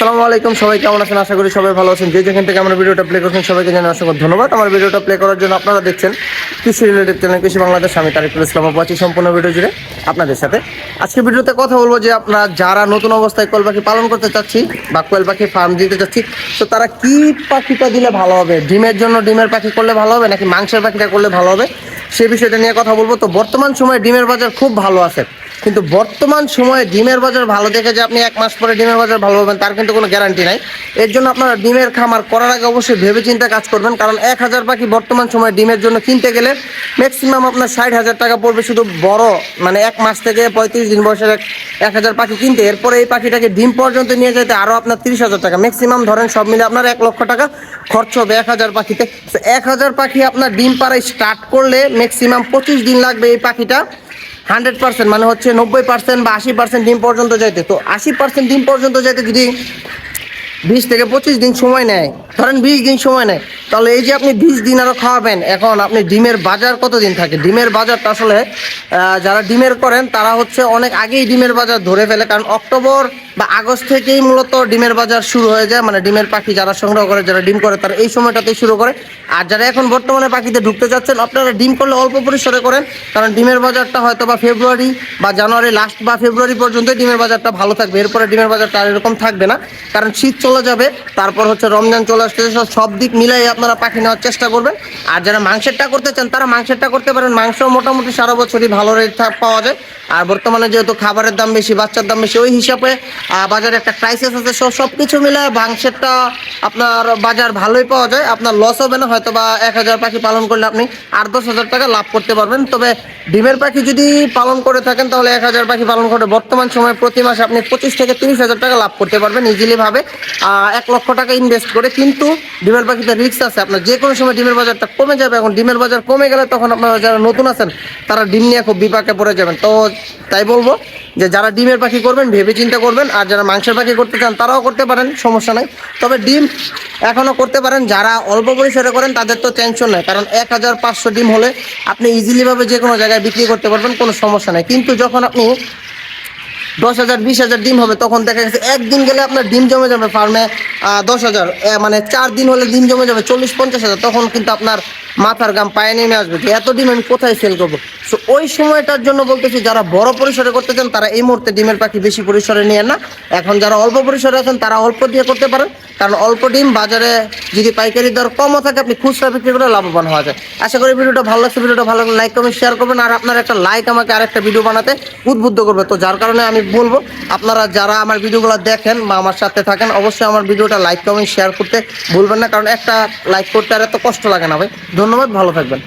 আসসালামু আলাইকুম, সবাই কেমন আছেন? আশা করি সবাই ভালো আছেন। যে যেখান থেকে আমার ভিডিওটা প্লে করছেন, সবাইকে জানাই অসংখ্য ধন্যবাদ। আমার ভিডিওটা প্লে করার জন্য আপনারা দেখছেন কৃষি রিলেটেড চ্যানেল কৃষি বাংলাদেশ। আমি তারিকুল ইসলাম আছি, সম্পূর্ণ ভিডিও জুড়ে আপনাদের সাথে। আজকে ভিডিওতে কথা বলব যে আপনারা যারা নতুন অবস্থায় কোয়েল পাখি পালন করতে চাচ্ছি বা কোয়েল পাখি ফার্ম দিতে চাচ্ছি, তো তারা কি পাখিটা দিলে ভালো হবে? ডিমের জন্য ডিমের পাখি করলে ভালো হবে, নাকি মাংসের পাখিটা করলে ভালো হবে? সে বিষয়টা নিয়ে কথা বলব। তো বর্তমান সময়ে ডিমের বাজার খুব ভালো আছে। কিন্তু বর্তমান সময়ে ডিমের বাজার ভালো দেখে যে আপনি এক মাস পরে ডিমের বাজার ভালো পাবেন, তার কিন্তু কোনো গ্যারান্টি নাই। এর জন্য আপনারা ডিমের খামার করার আগে অবশ্যই ভেবে চিন্তে কাজ করবেন, কারণ এক হাজার পাখি বর্তমান সময়ে ডিমের জন্য কিনতে গেলে ম্যাক্সিমাম আপনার ষাট হাজার টাকা পড়বে শুধু বড় মানে এক মাস থেকে পঁয়ত্রিশ দিন বয়সের এক হাজার পাখি কিনতে। এরপরে এই পাখিটাকে ডিম পর্যন্ত নিয়ে যেতে আরও আপনার তিরিশ হাজার টাকা। ম্যাক্সিমাম ধরেন সব মিলে আপনার এক লক্ষ টাকা খরচ হবে এক হাজার পাখিতে। এক হাজার পাখি আপনার ডিম পাড়ায় স্টার্ট করলে ম্যাক্সিমাম পঁচিশ দিন লাগবে এই পাখিটা। হান্ড্রেড পার্সেন্ট মানে হচ্ছে নব্বই পার্সেন্ট বা আশি পার্সেন্ট ডিম পর্যন্ত যাইতে। তো আশি পার্সেন্ট ডিম পর্যন্ত যাইতে যদি বিশ থেকে পঁচিশ দিন সময় নেয় ধরেন বিশ দিন সময় নেয়। তাহলে এই যে আপনি বিশ দিন আরও খাওয়াবেন, এখন আপনি ডিমের বাজার কতদিন থাকে? ডিমের বাজারটা আসলে যারা ডিমের করেন, তারা হচ্ছে অনেক আগেই ডিমের বাজার ধরে ফেলে, কারণ অক্টোবর বা আগস্ট থেকেই মূলত ডিমের বাজার শুরু হয়ে যায়। মানে ডিমের পাখি যারা সংগ্রহ করে, যারা ডিম করে, তারা এই সময়টাতেই শুরু করে। আর যারা এখন বর্তমানে পাখিতে ঢুকতে যাচ্ছেন, আপনারা ডিম করলে অল্প পরিসরে করেন, কারণ ডিমের বাজারটা হয়তো বা ফেব্রুয়ারি বা জানুয়ারি লাস্ট বা ফেব্রুয়ারি পর্যন্ত ডিমের বাজারটা ভালো থাকবে। এরপরে ডিমের বাজারটা আর এরকম থাকবে না, কারণ শীত চলে যাবে, তারপর হচ্ছে রমজান চলে আসতে সব দিক মিলাই আপনারা পাখি নেওয়ার চেষ্টা করবেন। আর যারা মাংসেরটা করতে চান, তারা মাংসেরটা করতে পারেন। মাংস মোটামুটি সারা বছরই ভালো রেট পাওয়া যায়। আর বর্তমানে যেহেতু খাবারের দাম বেশি, বাচ্চার দাম বেশি, ওই হিসাবে বাজারে একটা ক্রাইসিস আছে। সব সব কিছু মিলে মাংসেরটা আপনার বাজার ভালোই পাওয়া যায়। আপনার লস হবে না হয়তো বা এক হাজার পাখি পালন করলে আপনি আট দশ হাজার টাকা লাভ করতে পারবেন। তবে ডিমের পাখি যদি পালন করে থাকেন, তাহলে এক হাজার পাখি পালন করে বর্তমান সময়ে প্রতি মাসে আপনি পঁচিশ থেকে তিরিশ হাজার টাকা লাভ করতে পারবেন ইজিলি ভাবে। এক লক্ষ টাকা ইনভেস্ট করে কিন্তু ডিমের পাখিতে রিস্ক আছে। আপনার যে কোনো সময় ডিমের বাজারটা কমে যাবে। এখন ডিমের বাজার কমে গেলে তখন আপনারা যারা নতুন আছেন, তারা ডিম নিয়ে খুব বিপাকে পড়ে যাবেন। তো তাই বলব যে যারা ডিমের পাখি করবেন, ভেবে চিন্তা করবেন, আর যারা মাংসের পাখি করতে চান, তারাও করতে পারেন, সমস্যা নাই। তবে ডিম এখনও করতে পারেন, যারা অল্প পরিসরে করেন, তাদের তো টেনশন নেই। কারণ এক হাজার পাঁচশো ডিম হলে আপনি ইজিলিভাবে যে কোনো জায়গায় বিক্রি করতে পারবেন, কোনো সমস্যা নেই। কিন্তু যখন আপনি দশ হাজার, বিশ হাজার ডিম হবে, তখন দেখা গেছে একদিন গেলে আপনার ডিম জমে যাবে ফার্মে দশ হাজার মানে চার দিন হলে ডিম জমে যাবে চল্লিশ, পঞ্চাশ হাজার, তখন কিন্তু আপনার মাথার গাম পায়ে নেমে আসবে যে এত ডিম আমি কোথায় সেল করব? সো ওই সময়টার জন্য বলতেছি, যারা বড় পরিসরে করতে চান, তারা এই মুহূর্তে ডিমের পাখি বেশি পরিসরে নিয়ে না। এখন যারা অল্প পরিসরে আছেন, তারা অল্প দিয়ে করতে পারেন। কারণ অল্প ডিম বাজারে যদি পাইকারি দর কমও থাকে, আপনি খুচরা বিক্রি করে লাভবান হওয়া যায়। আশা করি ভিডিওটা ভালো লাগছে, ভিডিওটা ভালো লাগলে লাইক কমেন্ট শেয়ার করবেন। আর আপনার একটা লাইক আমাকে আরেকটা ভিডিও বানাতে উদ্বুদ্ধ করবে। তো যার কারণে আমি বলব, আপনারা যারা আমার ভিডিওগুলো দেখেন বা আমার সাথে থাকেন, অবশ্যই আমার ভিডিওটা লাইক কমেন্ট শেয়ার করতে ভুলবেন না। কারণ একটা লাইক করতে আর এত কষ্ট লাগে না ভাই। ধন্যবাদ ভালো থাকবেন।